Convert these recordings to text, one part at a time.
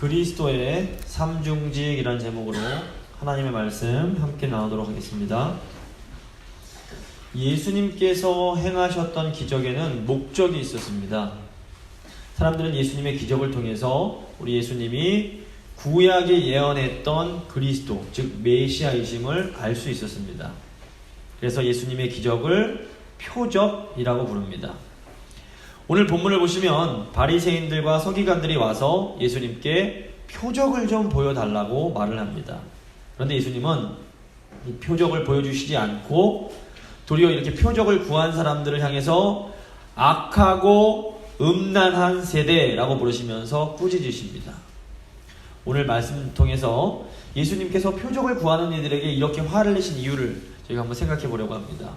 그리스도의 삼중직이라는 제목으로 하나님의 말씀 함께 나누도록 하겠습니다. 예수님께서 행하셨던 기적에는 목적이 있었습니다. 사람들은 예수님의 기적을 통해서 우리 예수님이 구약에 예언했던 그리스도, 즉 메시아이심을 알 수 있었습니다. 그래서 예수님의 기적을 표적이라고 부릅니다. 오늘 본문을 보시면 바리새인들과 서기관들이 와서 예수님께 표적을 좀 보여달라고 말을 합니다. 그런데 예수님은 이 표적을 보여주시지 않고 도리어 이렇게 표적을 구한 사람들을 향해서 악하고 음란한 세대라고 부르시면서 꾸짖으십니다. 오늘 말씀 통해서 예수님께서 표적을 구하는 이들에게 이렇게 화를 내신 이유를 저희가 한번 생각해 보려고 합니다.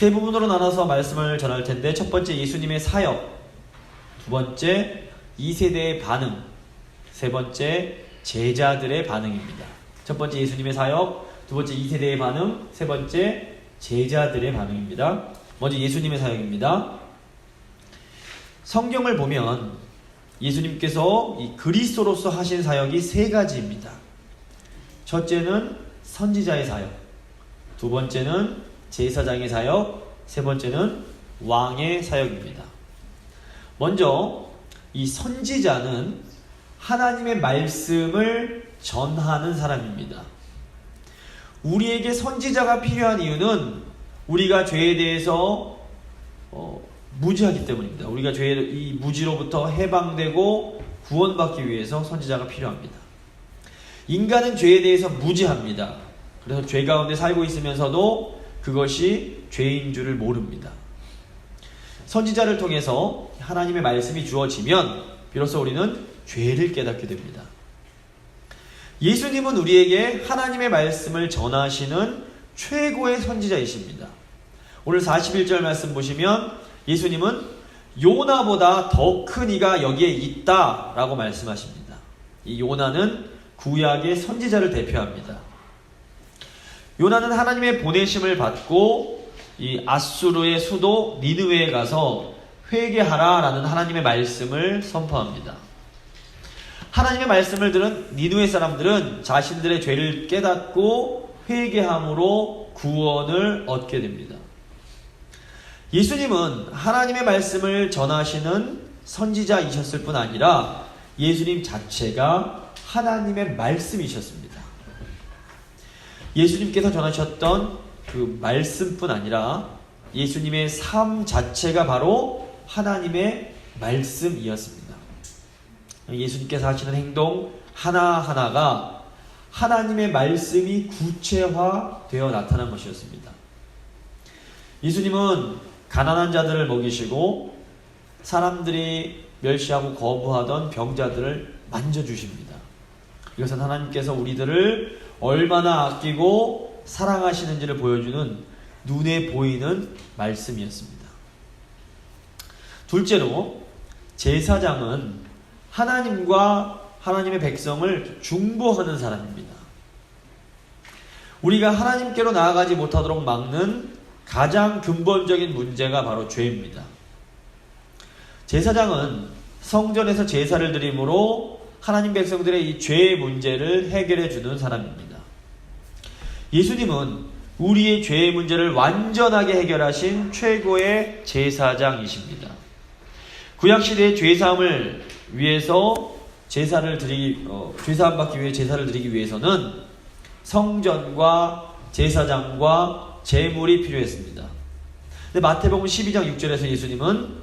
세 부분으로 나눠서 말씀을 전할 텐데 첫 번째 예수님의 사역, 두 번째 2세대의 반응, 세 번째 제자들의 반응입니다. 첫 번째 예수님의 사역, 두 번째 2세대의 반응, 세 번째 제자들의 반응입니다. 먼저 예수님의 사역입니다. 성경을 보면 예수님께서 이 그리스도로서 하신 사역이 세 가지입니다. 첫째는 선지자의 사역, 두 번째는 제사장의 사역, 세 번째는 왕의 사역입니다. 먼저 이 선지자는 하나님의 말씀을 전하는 사람입니다. 우리에게 선지자가 필요한 이유는 우리가 죄에 대해서 어, 무지하기 때문입니다. 우리가 죄의 이 무지로부터 해방되고 구원받기 위해서 선지자가 필요합니다. 인간은 죄에 대해서 무지합니다. 그래서 죄 가운데 살고 있으면서도 그것이 죄인 줄을 모릅니다. 선지자를 통해서 하나님의 말씀이 주어지면 비로소 우리는 죄를 깨닫게 됩니다. 예수님은 우리에게 하나님의 말씀을 전하시는 최고의 선지자이십니다. 오늘 41절 말씀 보시면 예수님은 요나보다 더 큰 이가 여기에 있다 라고 말씀하십니다. 이 요나는 구약의 선지자를 대표합니다. 요나는 하나님의 보내심을 받고 이 아수르의 수도 니느웨에 가서 회개하라라는 하나님의 말씀을 선포합니다. 하나님의 말씀을 들은 니누의 사람들은 자신들의 죄를 깨닫고 회개함으로 구원을 얻게 됩니다. 예수님은 하나님의 말씀을 전하시는 선지자이셨을 뿐 아니라 예수님 자체가 하나님의 말씀이셨습니다. 예수님께서 전하셨던 그 말씀뿐 아니라 예수님의 삶 자체가 바로 하나님의 말씀이었습니다. 예수님께서 하시는 행동 하나하나가 하나님의 말씀이 구체화되어 나타난 것이었습니다. 예수님은 가난한 자들을 먹이시고 사람들이 멸시하고 거부하던 병자들을 만져주십니다. 이것은 하나님께서 우리들을 얼마나 아끼고 사랑하시는지를 보여주는 눈에 보이는 말씀이었습니다. 둘째로, 제사장은 하나님과 하나님의 백성을 중보하는 사람입니다. 우리가 하나님께로 나아가지 못하도록 막는 가장 근본적인 문제가 바로 죄입니다. 제사장은 성전에서 제사를 드림으로 하나님 백성들의 이 죄의 문제를 해결해 주는 사람입니다. 예수님은 우리의 죄의 문제를 완전하게 해결하신 최고의 제사장이십니다. 구약시대의 죄사함을 위해서 제사를 드리기, 어, 죄사함 받기 위해 제사를 드리기 위해서는 성전과 제사장과 제물이 필요했습니다. 근데 마태복음 12장 6절에서 예수님은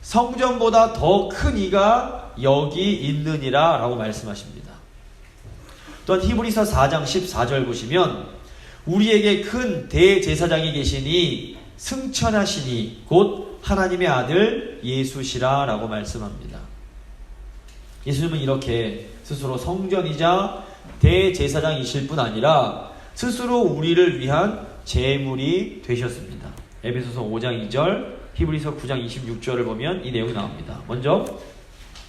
성전보다 더 큰 이가 여기 있느니라 라고 말씀하십니다. 또한 히브리서 4장 14절 보시면 우리에게 큰 대제사장이 계시니 승천하시니 곧 하나님의 아들 예수시라 라고 말씀합니다. 예수님은 이렇게 스스로 성전이자 대제사장이실 뿐 아니라 스스로 우리를 위한 제물이 되셨습니다. 에베소서 5장 2절, 히브리서 9장 26절을 보면 이 내용이 나옵니다. 먼저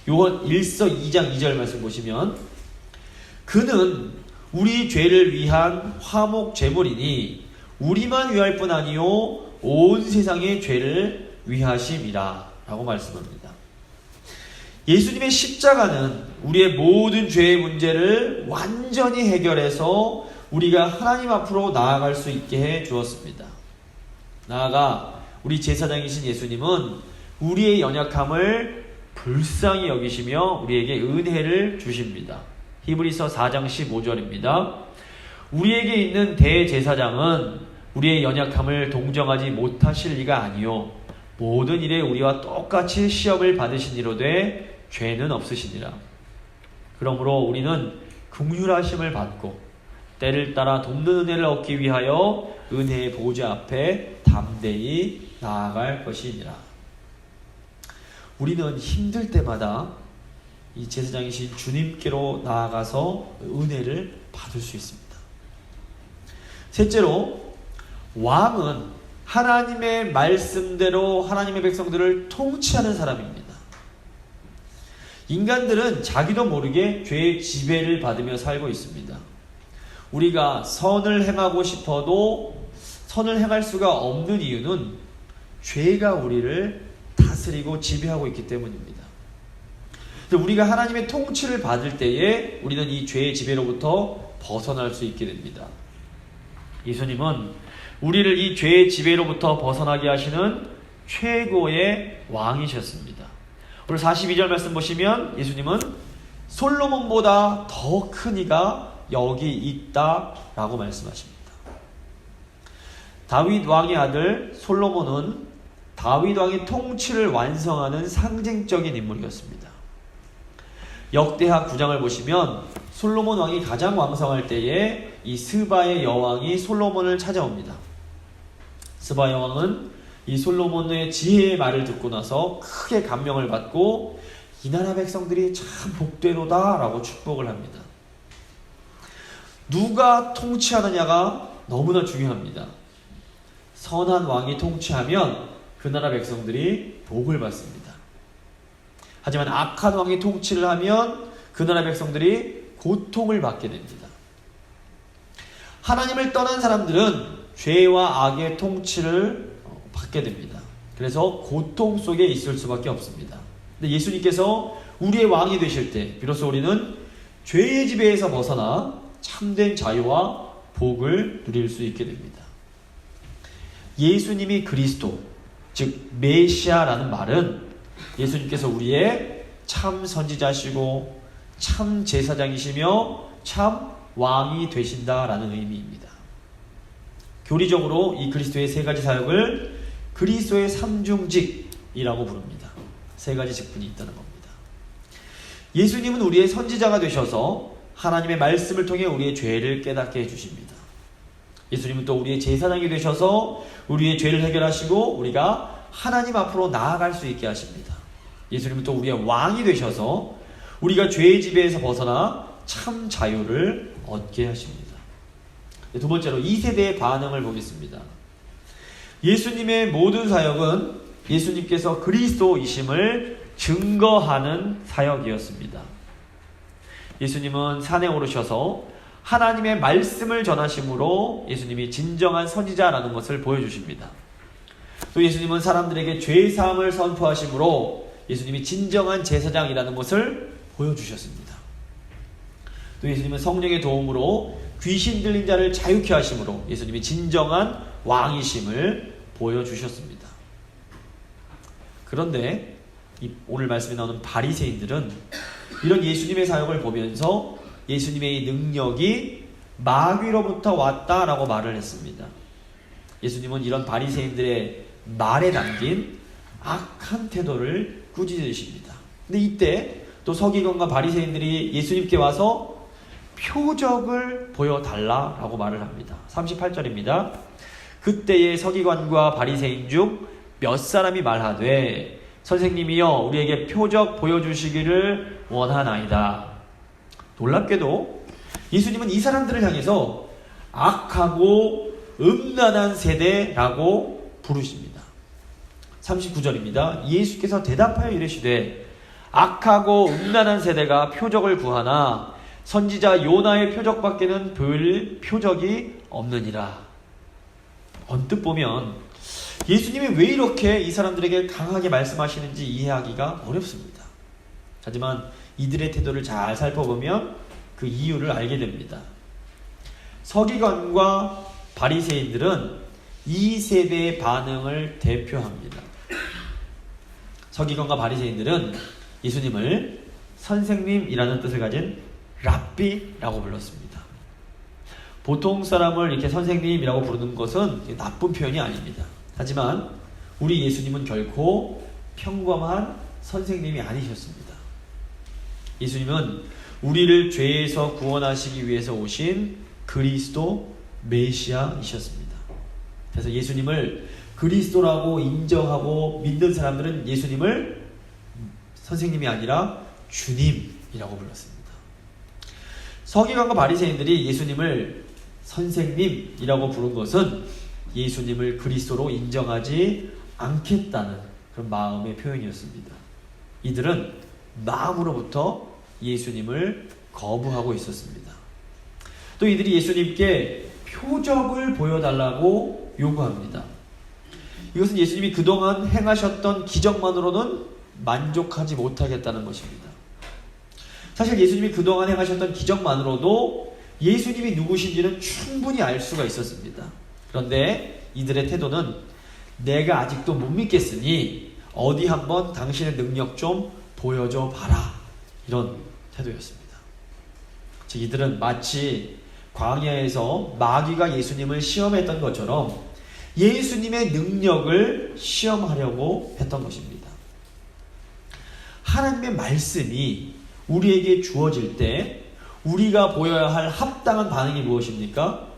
요한 1서 2장 2절 말씀 보시면 그는 우리 죄를 위한 화목 제물이니 우리만 위할 뿐 아니요 온 세상의 죄를 위하심이라 라고 말씀합니다. 예수님의 십자가는 우리의 모든 죄의 문제를 완전히 해결해서 우리가 하나님 앞으로 나아갈 수 있게 해 주었습니다. 나아가 우리 제사장이신 예수님은 우리의 연약함을 불쌍히 여기시며 우리에게 은혜를 주십니다. 히브리서 4장 15절입니다. 우리에게 있는 대제사장은 우리의 연약함을 동정하지 못하실 리가 아니요 모든 일에 우리와 똑같이 시험을 받으신 이로되 죄는 없으시니라. 그러므로 우리는 긍휼하심을 받고 때를 따라 돕는 은혜를 얻기 위하여 은혜의 보좌 앞에 담대히 나아갈 것이니라. 우리는 힘들 때마다 이 제사장이신 주님께로 나아가서 은혜를 받을 수 있습니다. 셋째로 왕은 하나님의 말씀대로 하나님의 백성들을 통치하는 사람입니다. 인간들은 자기도 모르게 죄의 지배를 받으며 살고 있습니다. 우리가 선을 행하고 싶어도 선을 행할 수가 없는 이유는 죄가 우리를 다스리고 지배하고 있기 때문입니다. 우리가 하나님의 통치를 받을 때에 우리는 이 죄의 지배로부터 벗어날 수 있게 됩니다. 예수님은 우리를 이 죄의 지배로부터 벗어나게 하시는 최고의 왕이셨습니다. 오늘 42절 말씀 보시면 예수님은 솔로몬보다 더 큰 이가 여기 있다 라고 말씀하십니다. 다윗 왕의 아들 솔로몬은 다윗 왕의 통치를 완성하는 상징적인 인물이었습니다. 역대하 9장을 보시면 솔로몬 왕이 가장 왕성할 때에 이 스바의 여왕이 솔로몬을 찾아옵니다. 스바 여왕은 이 솔로몬의 지혜의 말을 듣고 나서 크게 감명을 받고 이 나라 백성들이 참 복되로다라고 축복을 합니다. 누가 통치하느냐가 너무나 중요합니다. 선한 왕이 통치하면 그 나라 백성들이 복을 받습니다. 하지만 악한 왕이 통치를 하면 그 나라 백성들이 고통을 받게 됩니다. 하나님을 떠난 사람들은 죄와 악의 통치를 받게 됩니다. 그래서 고통 속에 있을 수밖에 없습니다. 근데 예수님께서 우리의 왕이 되실 때 비로소 우리는 죄의 지배에서 벗어나 참된 자유와 복을 누릴 수 있게 됩니다. 예수님이 그리스도, 즉 메시아라는 말은 예수님께서 우리의 참 선지자시고 참 제사장이시며 참 왕이 되신다라는 의미입니다. 교리적으로 이 그리스도의 세 가지 사역을 그리스도의 삼중직이라고 부릅니다. 세 가지 직분이 있다는 겁니다. 예수님은 우리의 선지자가 되셔서 하나님의 말씀을 통해 우리의 죄를 깨닫게 해주십니다. 예수님은 또 우리의 제사장이 되셔서 우리의 죄를 해결하시고 우리가 하나님 앞으로 나아갈 수 있게 하십니다. 예수님은 또 우리의 왕이 되셔서 우리가 죄의 지배에서 벗어나 참 자유를 얻게 하십니다. 두 번째로 이 세대의 반응을 보겠습니다. 예수님의 모든 사역은 예수님께서 그리스도이심을 증거하는 사역이었습니다. 예수님은 산에 오르셔서 하나님의 말씀을 전하심으로 예수님이 진정한 선지자라는 것을 보여주십니다. 또 예수님은 사람들에게 죄 사함을 선포하심으로 예수님이 진정한 제사장이라는 것을 보여주셨습니다. 또 예수님은 성령의 도움으로 귀신 들린 자를 자유케 하심으로 예수님이 진정한 왕이심을 보여주셨습니다. 그런데 오늘 말씀에 나오는 바리새인들은 이런 예수님의 사역을 보면서 예수님의 능력이 마귀로부터 왔다라고 말을 했습니다. 예수님은 이런 바리새인들의 말에 담긴 악한 태도를 꾸짖으십니다. 근데 이때 또 서기관과 바리새인들이 예수님께 와서 표적을 보여달라라고 말을 합니다. 38절입니다. 그때의 서기관과 바리새인 중 몇 사람이 말하되 선생님이여 우리에게 표적 보여주시기를 원하나이다. 놀랍게도 예수님은 이 사람들을 향해서 악하고 음란한 세대라고 부르십니다. 39절입니다. 예수께서 대답하여 이르시되 악하고 음란한 세대가 표적을 구하나 선지자 요나의 표적밖에는 별 표적이 없느니라. 언뜻 보면 예수님이 왜 이렇게 이 사람들에게 강하게 말씀하시는지 이해하기가 어렵습니다. 하지만 이들의 태도를 잘 살펴보면 그 이유를 알게 됩니다. 서기관과 바리새인들은 이 세대의 반응을 대표합니다. 서기관과 바리새인들은 예수님을 선생님이라는 뜻을 가진 랍비라고 불렀습니다. 보통 사람을 이렇게 선생님이라고 부르는 것은 나쁜 표현이 아닙니다. 하지만 우리 예수님은 결코 평범한 선생님이 아니셨습니다. 예수님은 우리를 죄에서 구원하시기 위해서 오신 그리스도 메시아이셨습니다. 그래서 예수님을 그리스도라고 인정하고 믿는 사람들은 예수님을 선생님이 아니라 주님이라고 불렀습니다. 서기관과 바리새인들이 예수님을 선생님이라고 부른 것은 예수님을 그리스도로 인정하지 않겠다는 그런 마음의 표현이었습니다. 이들은 마음으로부터 예수님을 거부하고 있었습니다. 또 이들이 예수님께 표적을 보여달라고 요구합니다. 이것은 예수님이 그동안 행하셨던 기적만으로는 만족하지 못하겠다는 것입니다. 사실 예수님이 그동안 행하셨던 기적만으로도 예수님이 누구신지는 충분히 알 수가 있었습니다. 그런데 이들의 태도는 내가 아직도 못 믿겠으니 어디 한번 당신의 능력 좀 보여줘 봐라. 이런 태도였습니다. 즉, 이들은 마치 광야에서 마귀가 예수님을 시험했던 것처럼 예수님의 능력을 시험하려고 했던 것입니다. 하나님의 말씀이 우리에게 주어질 때 우리가 보여야 할 합당한 반응이 무엇입니까?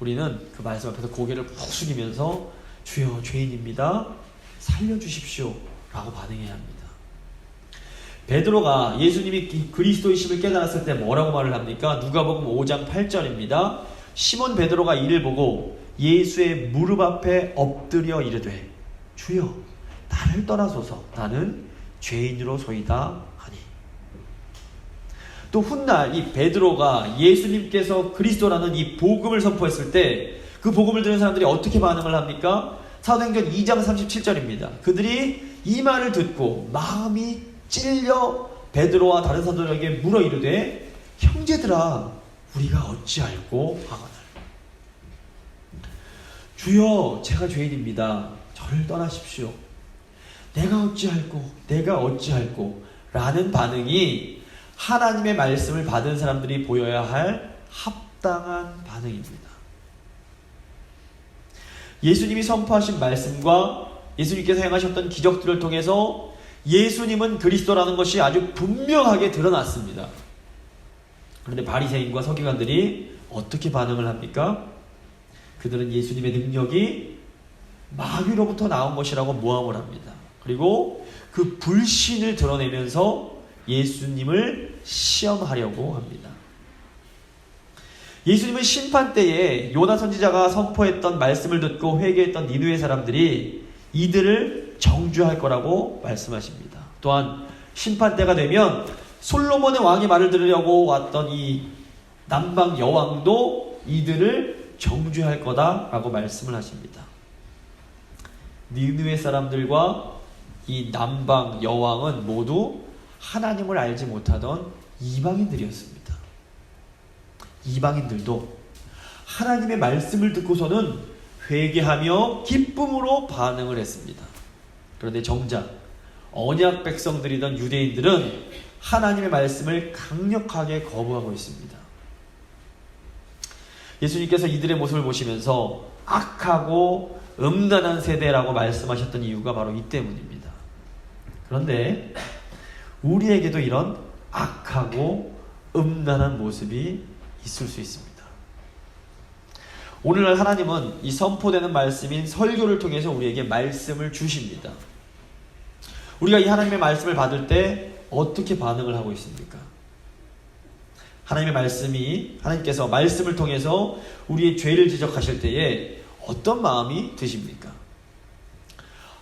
우리는 그 말씀 앞에서 고개를 푹 숙이면서 주여 죄인입니다. 살려주십시오. 라고 반응해야 합니다. 베드로가 예수님이 그리스도이심을 깨달았을 때 뭐라고 말을 합니까? 누가복음 5장 8절입니다. 시몬 베드로가 이를 보고 예수의 무릎 앞에 엎드려 이르되 주여 나를 떠나소서 나는 죄인으로 소이다 하니 또 훗날 이 베드로가 예수님께서 그리스도라는 이 복음을 선포했을 때 그 복음을 들은 사람들이 어떻게 반응을 합니까? 사도행전 2장 37절입니다. 그들이 이 말을 듣고 마음이 찔려 베드로와 다른 사도들에게 물어 이르되 형제들아 우리가 어찌할꼬 하거늘 주여 제가 죄인입니다. 저를 떠나십시오. 내가 어찌할꼬 내가 어찌할꼬 라는 반응이 하나님의 말씀을 받은 사람들이 보여야 할 합당한 반응입니다. 예수님이 선포하신 말씀과 예수님께서 행하셨던 기적들을 통해서 예수님은 그리스도라는 것이 아주 분명하게 드러났습니다. 그런데 바리새인과 서기관들이 어떻게 반응을 합니까? 그들은 예수님의 능력이 마귀로부터 나온 것이라고 모함을 합니다. 그리고 그 불신을 드러내면서 예수님을 시험하려고 합니다. 예수님은 심판 때에 요나 선지자가 선포했던 말씀을 듣고 회개했던 니누의 사람들이 이들을 정죄할 거라고 말씀하십니다. 또한 심판 때가 되면 솔로몬의 왕의 말을 들으려고 왔던 이 남방 여왕도 이들을 정죄할 거다라고 말씀을 하십니다. 니누의 사람들과 이 남방 여왕은 모두 하나님을 알지 못하던 이방인들이었습니다. 이방인들도 하나님의 말씀을 듣고서는 회개하며 기쁨으로 반응을 했습니다. 그런데 정작 언약 백성들이던 유대인들은 하나님의 말씀을 강력하게 거부하고 있습니다. 예수님께서 이들의 모습을 보시면서 악하고 음란한 세대라고 말씀하셨던 이유가 바로 이 때문입니다. 그런데 우리에게도 이런 악하고 음란한 모습이 있을 수 있습니다. 오늘날 하나님은 이 선포되는 말씀인 설교를 통해서 우리에게 말씀을 주십니다. 우리가 이 하나님의 말씀을 받을 때 어떻게 반응을 하고 있습니까? 하나님의 말씀이 하나님께서 말씀을 통해서 우리의 죄를 지적하실 때에 어떤 마음이 드십니까?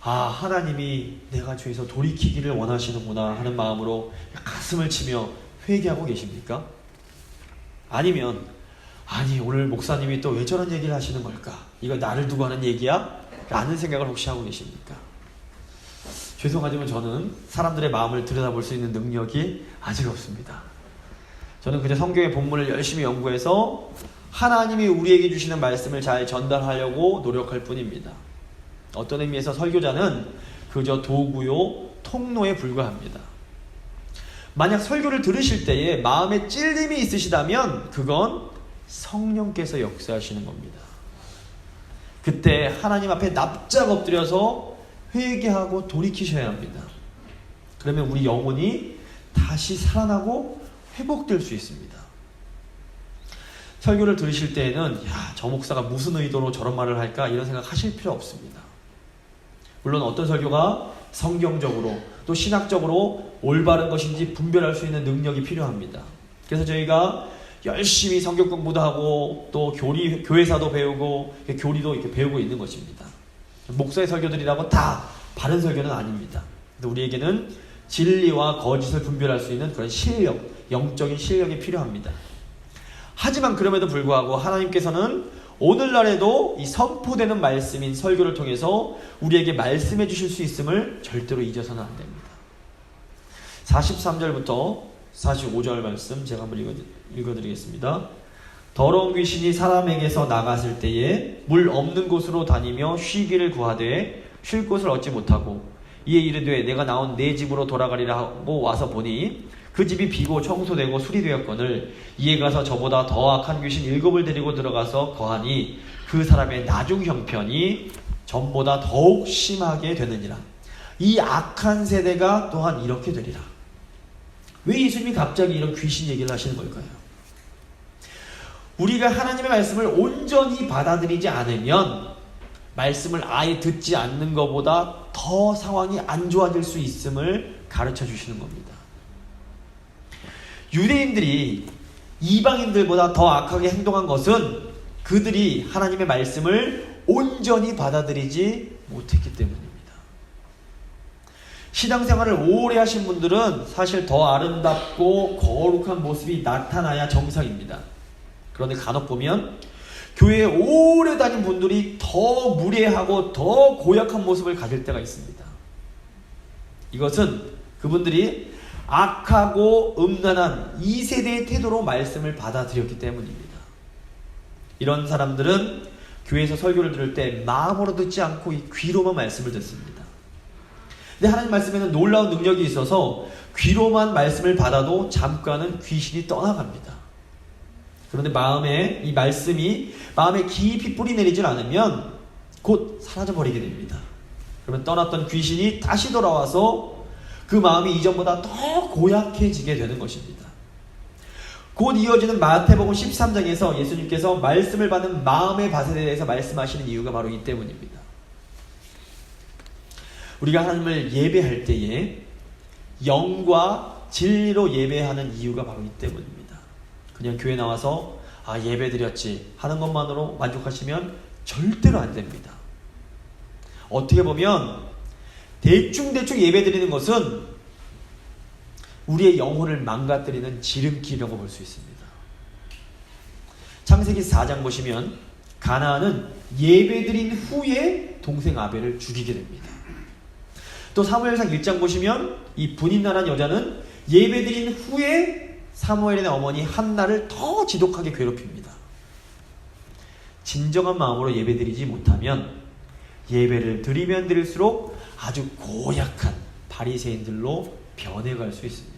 아, 하나님이 내가 죄에서 돌이키기를 원하시는구나 하는 마음으로 가슴을 치며 회개하고 계십니까? 아니면 아니 오늘 목사님이 또 왜 저런 얘기를 하시는 걸까? 이거 나를 두고 하는 얘기야? 라는 생각을 혹시 하고 계십니까? 죄송하지만 저는 사람들의 마음을 들여다볼 수 있는 능력이 아직 없습니다. 저는 그저 성경의 본문을 열심히 연구해서 하나님이 우리에게 주시는 말씀을 잘 전달하려고 노력할 뿐입니다. 어떤 의미에서 설교자는 그저 도구요, 통로에 불과합니다. 만약 설교를 들으실 때에 마음에 찔림이 있으시다면 그건 성령께서 역사하시는 겁니다. 그때 하나님 앞에 납작 엎드려서 회개하고 돌이키셔야 합니다. 그러면 우리 영혼이 다시 살아나고 회복될 수 있습니다. 설교를 들으실 때에는 야, 저 목사가 무슨 의도로 저런 말을 할까 이런 생각 하실 필요 없습니다. 물론 어떤 설교가 성경적으로 또 신학적으로 올바른 것인지 분별할 수 있는 능력이 필요합니다. 그래서 저희가 열심히 성경 공부도 하고 또 교리 교회사도 배우고 교리도 이렇게 배우고 있는 것입니다. 목사의 설교들이라고 다 바른 설교는 아닙니다. 우리에게는 진리와 거짓을 분별할 수 있는 그런 실력, 영적인 실력이 필요합니다. 하지만 그럼에도 불구하고 하나님께서는 오늘날에도 이 선포되는 말씀인 설교를 통해서 우리에게 말씀해 주실 수 있음을 절대로 잊어서는 안 됩니다. 43절부터 45절 말씀 제가 한번 읽어, 읽어드리겠습니다. 더러운 귀신이 사람에게서 나갔을 때에 물 없는 곳으로 다니며 쉬기를 구하되 쉴 곳을 얻지 못하고 이에 이르되 내가 나온 내 집으로 돌아가리라 하고 와서 보니 그 집이 비고 청소되고 수리되었거늘 이에 가서 저보다 더 악한 귀신 일곱을 데리고 들어가서 거하니 그 사람의 나중 형편이 전보다 더욱 심하게 되느니라. 이 악한 세대가 또한 이렇게 되리라. 왜 예수님이 갑자기 이런 귀신 얘기를 하시는 걸까요? 우리가 하나님의 말씀을 온전히 받아들이지 않으면 말씀을 아예 듣지 않는 것보다 더 상황이 안 좋아질 수 있음을 가르쳐 주시는 겁니다. 유대인들이 이방인들보다 더 악하게 행동한 것은 그들이 하나님의 말씀을 온전히 받아들이지 못했기 때문입니다. 신앙생활을 오래 하신 분들은 사실 더 아름답고 거룩한 모습이 나타나야 정상입니다. 그런데 간혹 보면 교회에 오래 다닌 분들이 더 무례하고 더 고약한 모습을 가질 때가 있습니다. 이것은 그분들이 악하고 음란한 이 세대의 태도로 말씀을 받아들였기 때문입니다. 이런 사람들은 교회에서 설교를 들을 때 마음으로 듣지 않고 이 귀로만 말씀을 듣습니다. 근데 하나님 말씀에는 놀라운 능력이 있어서 귀로만 말씀을 받아도 잠깐은 귀신이 떠나갑니다. 그런데 마음에 이 말씀이 마음에 깊이 뿌리 내리질 않으면 곧 사라져 버리게 됩니다. 그러면 떠났던 귀신이 다시 돌아와서 그 마음이 이전보다 더 고약해지게 되는 것입니다. 곧 이어지는 마태복음 13장에서 예수님께서 말씀을 받는 마음의 밭에 대해서 말씀하시는 이유가 바로 이 때문입니다. 우리가 하나님을 예배할 때에 영과 진리로 예배하는 이유가 바로 이 때문입니다. 그냥 교회 나와서 아 예배 드렸지 하는 것만으로 만족하시면 절대로 안 됩니다. 어떻게 보면 대충대충 예배 드리는 것은 우리의 영혼을 망가뜨리는 지름길이라고 볼 수 있습니다. 창세기 4장 보시면 가나안은 예배드린 후에 동생 아벨을 죽이게 됩니다. 또 사무엘상 1장 보시면 이 분인난한 여자는 예배드린 후에 사무엘의 어머니 한나를 더 지독하게 괴롭힙니다. 진정한 마음으로 예배드리지 못하면 예배를 드리면 드릴수록 아주 고약한 바리새인들로 변해갈 수 있습니다.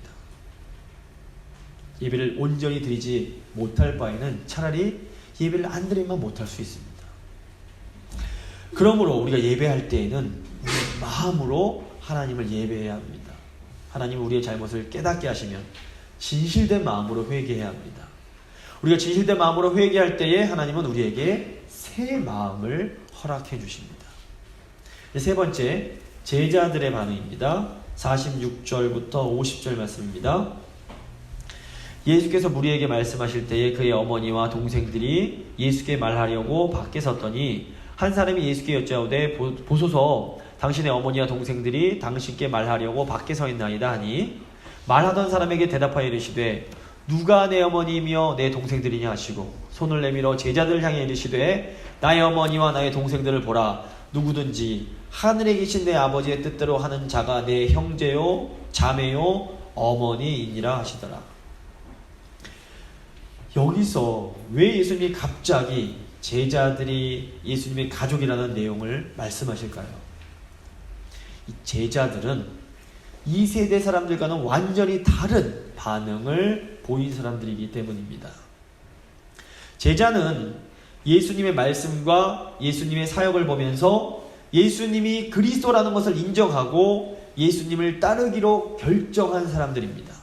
예배를 온전히 드리지 못할 바에는 차라리 예배를 안 드리면 못할 수 있습니다. 그러므로 우리가 예배할 때에는 마음으로 하나님을 예배해야 합니다. 하나님 우리의 잘못을 깨닫게 하시면 진실된 마음으로 회개해야 합니다. 우리가 진실된 마음으로 회개할 때에 하나님은 우리에게 새 마음을 허락해 주십니다. 세 번째, 제자들의 반응입니다. 46절부터 50절 말씀입니다. 예수께서 무리에게 말씀하실 때에 그의 어머니와 동생들이 예수께 말하려고 밖에 섰더니 한 사람이 예수께 여짜오되 보소서 당신의 어머니와 동생들이 당신께 말하려고 밖에 서 있나이다 하니 말하던 사람에게 대답하여 이르시되 누가 내 어머니며 내 동생들이냐 하시고 손을 내밀어 제자들 향해 이르시되 나의 어머니와 나의 동생들을 보라 누구든지 하늘에 계신 내 아버지의 뜻대로 하는 자가 내 형제요 자매요 어머니이니라 하시더라. 여기서 왜 예수님이 갑자기 제자들이 예수님의 가족이라는 내용을 말씀하실까요? 이 제자들은 이 세대 사람들과는 완전히 다른 반응을 보인 사람들이기 때문입니다. 제자는 예수님의 말씀과 예수님의 사역을 보면서 예수님이 그리스도라는 것을 인정하고 예수님을 따르기로 결정한 사람들입니다.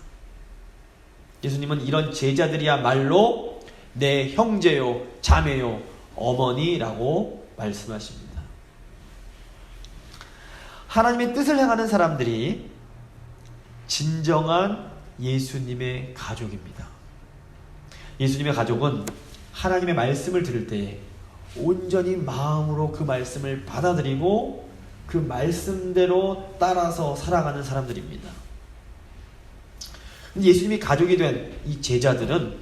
예수님은 이런 제자들이야말로 내 형제요, 자매요, 어머니라고 말씀하십니다. 하나님의 뜻을 행하는 사람들이 진정한 예수님의 가족입니다. 예수님의 가족은 하나님의 말씀을 들을 때에 온전히 마음으로 그 말씀을 받아들이고 그 말씀대로 따라서 살아가는 사람들입니다. 예수님이 가족이 된 이 제자들은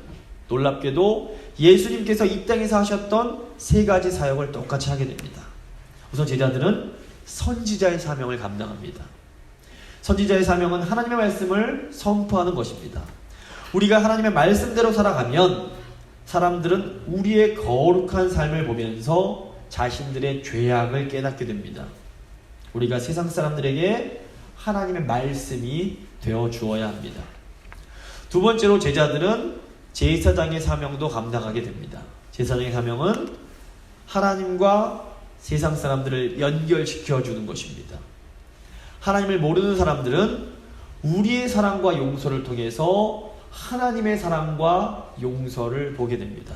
놀랍게도 예수님께서 이 땅에서 하셨던 세 가지 사역을 똑같이 하게 됩니다. 우선 제자들은 선지자의 사명을 감당합니다. 선지자의 사명은 하나님의 말씀을 선포하는 것입니다. 우리가 하나님의 말씀대로 살아가면 사람들은 우리의 거룩한 삶을 보면서 자신들의 죄악을 깨닫게 됩니다. 우리가 세상 사람들에게 하나님의 말씀이 되어 주어야 합니다. 두 번째로 제자들은 제사장의 사명도 감당하게 됩니다. 제사장의 사명은 하나님과 세상 사람들을 연결시켜 주는 것입니다. 하나님을 모르는 사람들은 우리의 사랑과 용서를 통해서 하나님의 사랑과 용서를 보게 됩니다.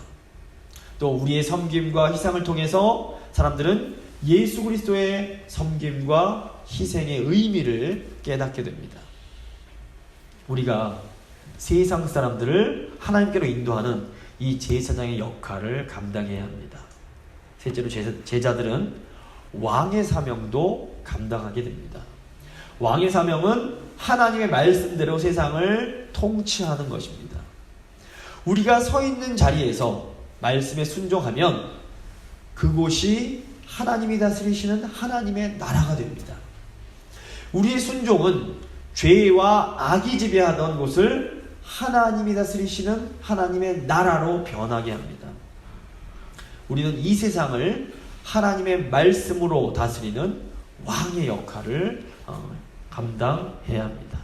또 우리의 섬김과 희생을 통해서 사람들은 예수 그리스도의 섬김과 희생의 의미를 깨닫게 됩니다. 우리가 세상 사람들을 하나님께로 인도하는 이 제사장의 역할을 감당해야 합니다. 셋째로 제자들은 왕의 사명도 감당하게 됩니다. 왕의 사명은 하나님의 말씀대로 세상을 통치하는 것입니다. 우리가 서 있는 자리에서 말씀에 순종하면 그곳이 하나님이 다스리시는 하나님의 나라가 됩니다. 우리의 순종은 죄와 악이 지배하던 곳을 하나님이 다스리시는 하나님의 나라로 변하게 합니다. 우리는 이 세상을 하나님의 말씀으로 다스리는 왕의 역할을 어, 감당해야 합니다.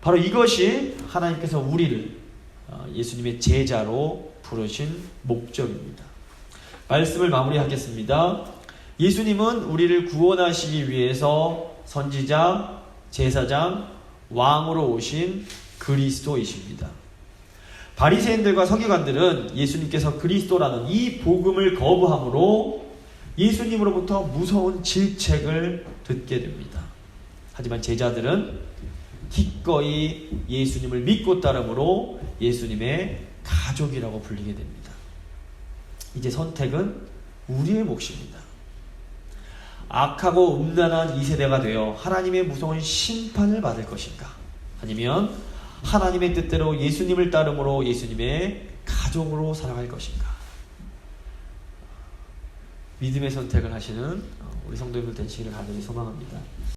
바로 이것이 하나님께서 우리를 어, 예수님의 제자로 부르신 목적입니다. 말씀을 마무리하겠습니다. 예수님은 우리를 구원하시기 위해서 선지자, 제사장, 왕으로 오신 그리스도이십니다. 바리새인들과 서기관들은 예수님께서 그리스도라는 이 복음을 거부함으로 예수님으로부터 무서운 질책을 듣게 됩니다. 하지만 제자들은 기꺼이 예수님을 믿고 따름으로 예수님의 가족이라고 불리게 됩니다. 이제 선택은 우리의 몫입니다. 악하고 음란한 이 세대가 되어 하나님의 무서운 심판을 받을 것인가? 아니면 하나님의 뜻대로 예수님을 따름으로 예수님의 가족으로 살아갈 것인가? 믿음의 선택을 하시는 우리 성도님들 되시기를 간절히 소망합니다.